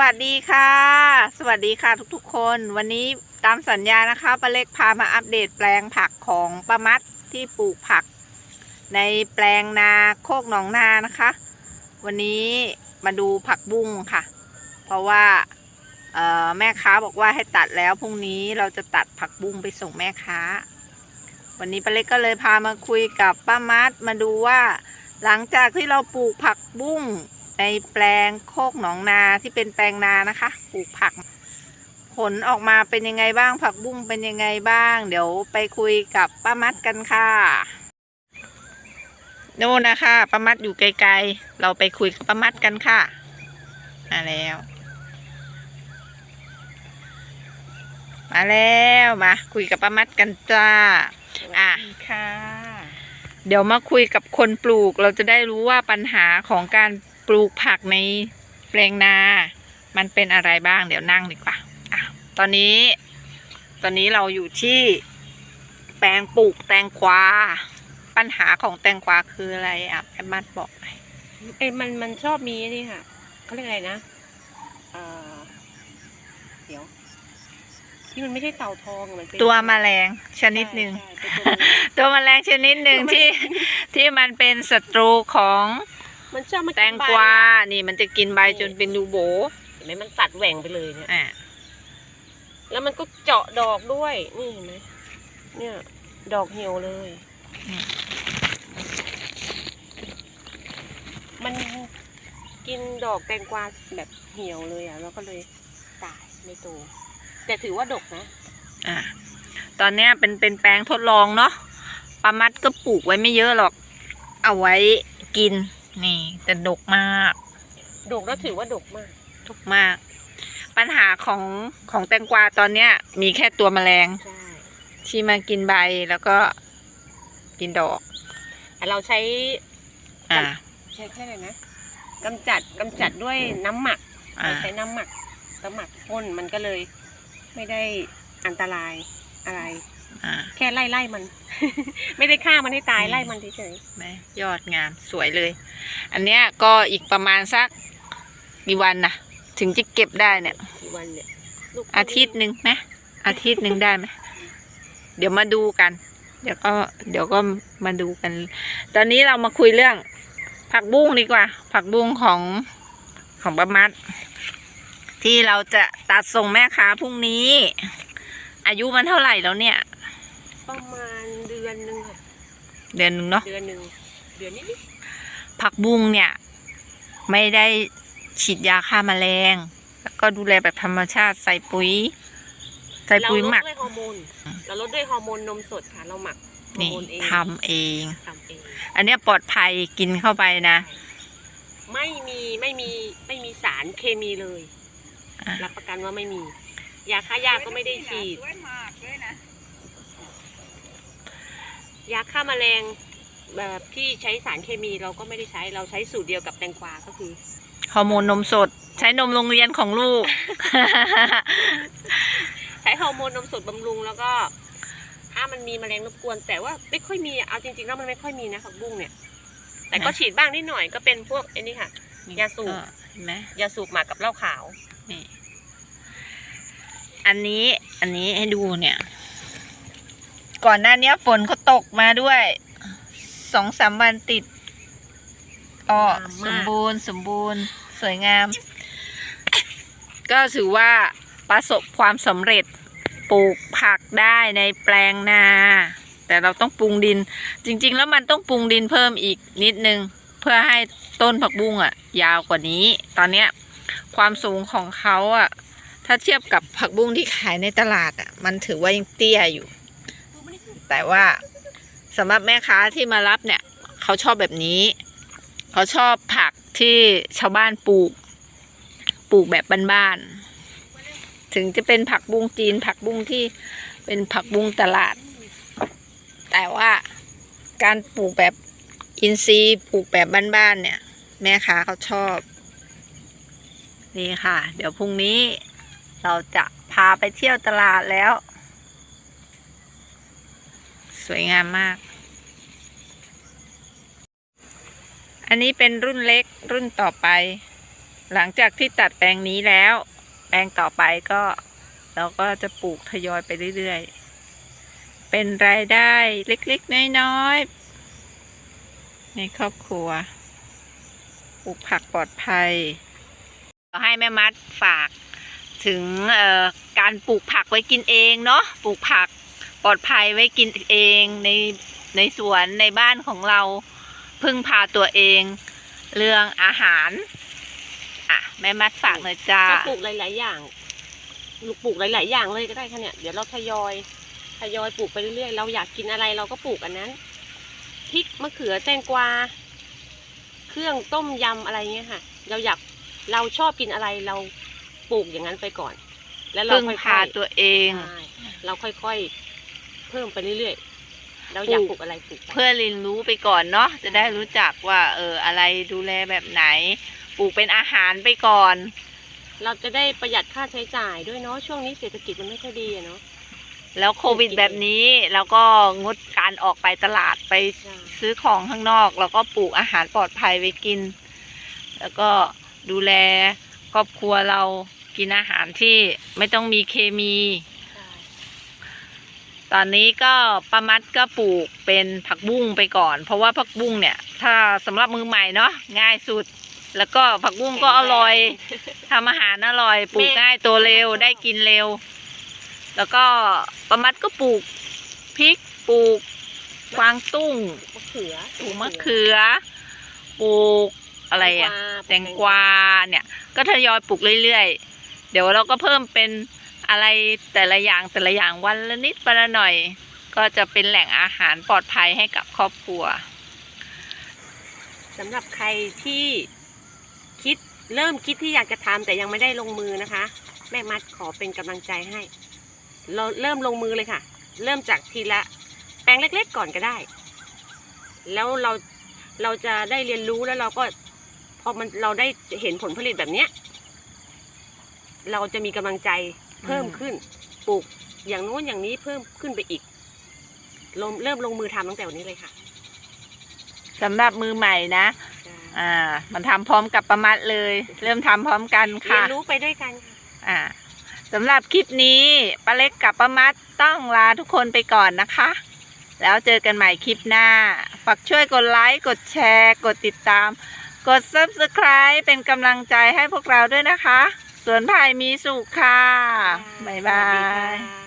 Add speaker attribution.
Speaker 1: วัสดีค่ะ สวัสดีค่ะทุกๆ คนวันนี้ตามสัญญานะคะป้าเล็กพามาอัปเดตแปลงผักของป้ามัดที่ปลูกผัก ในแปลงนาโคกหนองนานะคะ วันนี้มาดูผักบุ้งค่ะ เพราะว่าแม่ค้าบอกว่าให้ตัดแล้วพรุ่งนี้เราจะตัดผักบุ้งไปส่งแม่ค้า วันนี้ป้าเล็กก็เลยพามาคุยกับป้ามัดมาดูว่า หลังจากที่เราปลูกผักบุ้ง ในแปลงโคกหนองนาที่เป็นแปลงนานะคะปลูกผัก ผลออกมาเป็นยังไงบ้างผักบุ้งเป็นยังไงบ้าง เดี๋ยวไปคุยกับป้ามัดกันค่ะนู่นนะคะป้ามัดอยู่ไกลๆ เราไปคุยกับป้ามัดกันค่ะมาแล้ว มาแล้วมาคุยกับป้ามัดกันจ้าอะ
Speaker 2: ค่ะ
Speaker 1: เดี๋ยวมาคุยกับคนปลูกเราจะได้รู้ว่าปัญหาของการ ปลูกผักในแปลงนา มันเป็นอะไรบ้างเดี๋ยวนั่งดีกว่าอะตอนนี้ ตอนนี้เราอยู่ที่แปลงปลูกแตงกวา ปัญหาของแตงกวาคืออะไรอะแอมมัดบอกหน่อย
Speaker 2: เอ้ยมันมันชอบมีนี่ค่ะเขาเรียกอะไรนะเอ่อเดี๋ยวที่มันไม่ใช่เต่าทองมันเป็น
Speaker 1: ตัวแมลงชนิดหนึ่ง
Speaker 2: ใช่ใช่เป็นตัวแมลง
Speaker 1: ตัวแมลงชนิดหนึ่งที่ที่มันเป็นศัตรูของ
Speaker 2: มันชอบมากิน
Speaker 1: แตงกวา
Speaker 2: ใบอะ
Speaker 1: นี่มันจะกินใบจนเป็นรูโบ
Speaker 2: เห็นไหมมันตัดแหว่งไปเลยเนี่ย
Speaker 1: อะ
Speaker 2: แล้วมันก็เจาะดอกด้วย นี่เห็นไหมเนี่ย ดอกเหี่ยวเลย มันกินดอกแตงกวาแบบเหี่ยวเลยอะ แล้วก็เลยตายไม่โต แต่ถือว่าดกนะ
Speaker 1: อะตอนเนี้ยเป็นเป็นแปลงทดลองเนาะปลามัดก็ปลูกไว้ไม่เยอะหรอก เอาไว้กิน นี่ แต่ดกมาก
Speaker 2: ดกแล้วถือว่าดกมาก
Speaker 1: ดกมาก ปัญหาของของแตงกวาตอนเนี้ย มีแค่ตัวแมลง
Speaker 2: ใช่
Speaker 1: ที่มากินใบแล้วก็กินดอก
Speaker 2: แต่เราใช้
Speaker 1: อ่า
Speaker 2: ใช้แค่ไหนนะกำจัดกำจัดด้วยน้ำหมัก
Speaker 1: อ่า
Speaker 2: เราใช้น้ำหมักน้ำหมักพ่นมันก็เลย ไม่ได้อันตรายอะไร
Speaker 1: อ่า
Speaker 2: แค่ไล่ไล่มัน ไม่ได้ฆ่ามันให้ตาย
Speaker 1: อืม
Speaker 2: ไล่มันเฉย
Speaker 1: แม่ยอดงามสวยเลย อันเนี้ยก็อีกประมาณสักกี่วันนะถึงจะเก็บได้เนี่ย
Speaker 2: ๆกี่วันเนี่ยลูก
Speaker 1: อาทิตย์หนึ่งไหมอาทิตย์หนึ่งได้ไหมเดี๋ยวมาดูกัน เดี๋ยวก็ เดี๋ยวก็มาดูกัน ตอนนี้เรามาคุยเรื่อง ผักบุ้งดีกว่า ผักบุ้งของของประมัด ที่เราจะตัดส่งแม่ค้าพรุ่งนี้ อายุมันเท่าไหร่แล้วเนี่ย
Speaker 2: ประมาณเดือนหนึ่งค่ะ
Speaker 1: เดือนหนึงเนาะ
Speaker 2: เดือนหนึ่งเดือนนิด
Speaker 1: ผักบุ้งเนี่ย ไม่ได้ฉีดยาฆ่าแมลง แล้วก็ดูแลแบบธรรมชาติใส่ปุ๋ย
Speaker 2: ๆ
Speaker 1: ใส่ปุ๋ย
Speaker 2: เราล
Speaker 1: หมั
Speaker 2: ด
Speaker 1: ก
Speaker 2: ด้วยฮอร์โมนเราลดด้วยฮอร์โมนนมสดค่ะ เราหมักฮอร์
Speaker 1: นี่
Speaker 2: โมนเอง
Speaker 1: ทำเอง
Speaker 2: ทำเอง
Speaker 1: อันเนี้ยปลอดภัยกินเข้าไปนะ
Speaker 2: ไม่มีไม่มีไม่มีสารเคมีเลย
Speaker 1: อะ
Speaker 2: รับประกันว่าไม่มี ยาฆ่าหญ้าก็ไม่ได้ฉีดยาฆ่าแมลงแบบที่ใช้สารเคมีเราก็ไม่ได้ใช้เราใช้สูตรเดียวกับแตงกวาก็คือ
Speaker 1: ฮอร์โมนนมสด ใช้นมโรงเรียนของลูก
Speaker 2: ใช้ฮอร์โมนนมสดบำรุงแล้วก็ ถ้ามันมีแมลงรบกวน แต่ว่าไม่ค่อยมีเอาจริงๆแล้วมันไม่ค่อยมีนะผักบุ้งเนี่ย แต่ก็
Speaker 1: นะ
Speaker 2: ฉีดบ้างนิดหน่อยก็เป็นพวกไอ้นี่ค่ะ ยาสูบ
Speaker 1: ก็เห็นไหม
Speaker 2: ยาสูบหมักกับเหล้าขาว
Speaker 1: นี่ อันนี้ อันนี้ให้ดูเนี่ย ก่อนหน้าเนี้ยฝนเขาตกมาด้วยสองสามวันติดก็ส
Speaker 2: งามมาก
Speaker 1: มบูรณ์สมบูรณ์สวยงาม ก็ถือว่าประสบความสำเร็จปลูกผักได้ในแปลงนา แต่เราต้องปรุงดิน จริง ๆ แล้วมันต้องปรุงดินเพิ่มอีกนิดนึง เพื่อให้ต้นผักบุ้งอะ ยาวกว่านี้ ตอนเนี้ยความสูงของเขาอะ ถ้าเทียบกับผักบุ้งที่ขายในตลาดอะ มันถือว่ายังเตี้ยอยู่ แต่ว่าสำหรับแม่ค้าที่มารับเนี่ย เขาชอบแบบนี้ เขาชอบผักที่ชาวบ้านปลูก ปลูกแบบบ้านๆถึงจะเป็นผักบุ้งจีน ผักบุ้งที่เป็นผักบุ้งตลาด แต่ว่าการปลูกแบบอินทรีย์ปลูกแบบบ้านๆเนี่ย แม่ค้าเขาชอบ นี่ค่ะ เดี๋ยวพรุ่งนี้ เราจะพาไปเที่ยวตลาดแล้ว สวยงามมาก อันนี้เป็นรุ่นเล็กรุ่นต่อไป หลังจากที่ตัดแปลงนี้แล้ว แปลงต่อไปก็เราก็จะปลูกทยอยไปเรื่อยๆ เป็นรายได้เล็กๆ น้อยๆ ในครอบครัว ปลูกผักปลอดภัยขอให้แม่มัดฝาก ถึงการปลูกผักไว้กินเองเนาะปลูกผักปลอดภัยไว้กินเองในในสวนในบ้านของเราพึ่งพาตัวเองเรื่องอาหาร อะ แม่มัดฝากหน่อยจ้า
Speaker 2: ก็ปลูกหลาย ๆ อย่างปลูกหลาย ๆ อย่างเลยก็ได้ค่ะเนี่ยเดี๋ยวเราทยอยทยอยปลูกไปเรื่อย ๆ เราอยากกินอะไรเราก็ปลูกอันนั้นพริกมะเขือแตงกวา เครื่องต้มยำอะไรเงี้ยค่ะ เราอยากเราชอบกินอะไรเรา ปลูกอย่างนั้นไปก่อน แล้วเรา
Speaker 1: พึ่ง
Speaker 2: ค่อย
Speaker 1: พา
Speaker 2: ๆ
Speaker 1: ตัวเอง
Speaker 2: ใช่เราค่อยๆ เพิ่มไปเรื่อยๆเราอยาก
Speaker 1: ปลูก
Speaker 2: ปลูกอะไรปลูกไป
Speaker 1: เพื่อเรียนรู้ไปก่อนเนาะจะได้รู้จักว่า เอออะไรดูแลแบบไหน ปลูกเป็นอาหารไปก่อน
Speaker 2: เราจะได้ประหยัดค่าใช้จ่ายด้วยเนาะช่วงนี้เศรษฐกิจมันไม่ค่อยดีอะเนาะ
Speaker 1: แล้วโควิดแบบนี้เราก็งดการออกไปตลาดไป
Speaker 2: ใช่
Speaker 1: ซื้อของข้างนอกเราก็ปลูกอาหารปลอดภัยไว้กิน แล้วก็ดูแลครอบครัวเรา กินอาหารที่ไม่ต้องมีเคมี
Speaker 2: ใช่
Speaker 1: ตอนนี้ก็ป้ามัดก็ปลูกเป็นผักบุ้งไปก่อน เพราะว่าผักบุ้งเนี่ย ถ้าสำหรับมือใหม่เนาะง่ายสุด แล้วก็ผักบุ้งก็อร่อยทำอาหารอร่อยปลูกง่ายตัวเร็วได้กินเร็ว แล้วก็ป้ามัดก็ปลูกพริกปลูกกวางตุ้ง
Speaker 2: มะเขือ
Speaker 1: ปลูกมะเขือปลูกอะไรอะแตงกวาเนี่ย ก็ทยอยปลูกเรื่อยๆ เดี๋ยวเราก็เพิ่มเป็นอะไรแต่ละอย่างแต่ละอย่างวันละนิดวันละหน่อย ก็จะเป็นแหล่งอาหารปลอดภัยให้กับครอบครัว
Speaker 2: สำหรับใครที่คิดเริ่มคิดที่อยากจะทำแต่ยังไม่ได้ลงมือนะคะ แม่มัดขอเป็นกำลังใจให้ เราเริ่มลงมือเลยค่ะ เริ่มจากทีละแปลงเล็ก ๆ ก่อนก็ได้ แล้วเราเราจะได้เรียนรู้แล้วเราก็พอมันเราได้เห็นผลผลิตแบบเนี้ย เราจะมีกำลังใจเพิ่ม
Speaker 1: อืม
Speaker 2: ขึ้น ปลูกอย่างโน้นอย่างนี้เพิ่มขึ้นไปอีกลงเริ่มลงมือทำตั้งแต่วันนี้เลยค่ะ
Speaker 1: สำหรับมือใหม่นะ อ่า มันทำพร้อมกับประมัดเลย เริ่มทำพร้อมกัน
Speaker 2: เรีย
Speaker 1: ค่ะ
Speaker 2: นรู้ไปด้วยกันค่ะ
Speaker 1: อ่าสำหรับคลิปนี้ป้าเล็กกับป้ามัดต้องลาทุกคนไปก่อนนะคะ แล้วเจอกันใหม่คลิปหน้า ฝากช่วยกดไลค์ กดแชร์ กดติดตาม กด subscribe เป็นกำลังใจให้พวกเราด้วยนะคะ สวนไผ่มีสุขค่ะ บ๊ายบา
Speaker 2: สวัสดี
Speaker 1: ย
Speaker 2: ค่ะ